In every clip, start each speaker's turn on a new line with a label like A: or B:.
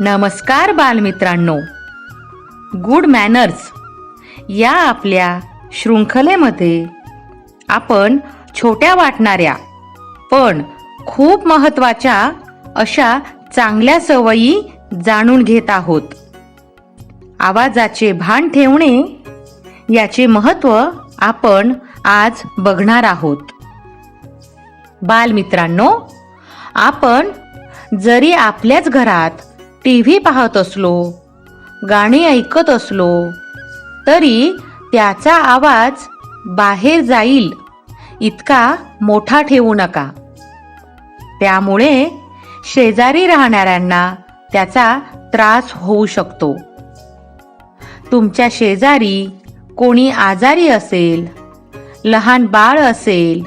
A: नमस्कार बालमित्रांनो. Good manners या आपल्या शृंखलेमध्ये आपण छोट्या वाटणाऱ्या पण खूप महत्त्वाच्या अशा चांगल्या सवयी जाणून घेत आहोत. आवाजाचे भान ठेवणे याचे महत्त्व आपण आज बघणार आहोत. बालमित्रांनो आपण जरी आपल्याच घरात टी व्ही पाहत असलो गाणी ऐकत असलो तरी त्याचा आवाज बाहेर जाईल इतका मोठा ठेवू नका. त्यामुळे शेजारी राहणाऱ्यांना त्याचा त्रास होऊ शकतो. तुमच्या शेजारी कोणी आजारी असेल लहान बाळ असेल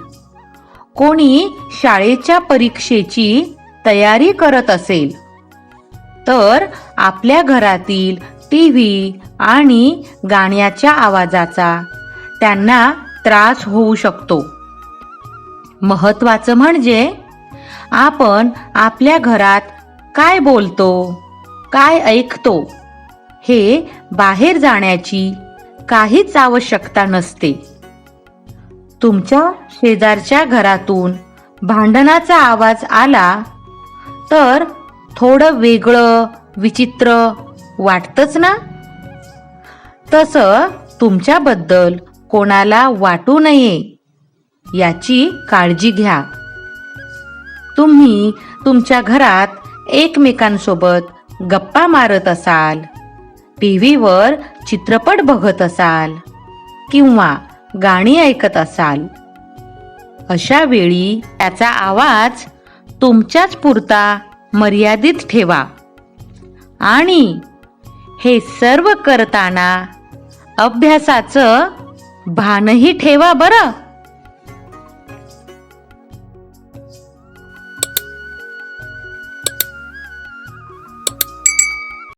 A: कोणी शाळेच्या परीक्षेची तयारी करत असेल तर आपल्या घरातील टी व्ही आणि गाण्याच्या आवाजाचा त्यांना त्रास होऊ शकतो. महत्वाचं म्हणजे आपण आपल्या घरात काय बोलतो काय ऐकतो हे बाहेर जाण्याची काहीच आवश्यकता नसते. तुमच्या शेजारच्या घरातून भांडणाचा आवाज आला तर थोडं वेगळं विचित्र वाटतंच ना? तसं तुमच्याबद्दल कोणाला वाटू नये याची काळजी घ्या. तुम्ही तुमच्या घरात एकमेकांसोबत गप्पा मारत असाल टी व्हीवर चित्रपट बघत असाल किंवा गाणी ऐकत असाल अशा वेळी त्याचा आवाज तुमच्याच पुरता मर्यादित ठेवा. आणि हे सर्व करताना अभ्यासाचं भानही ठेवा बरं.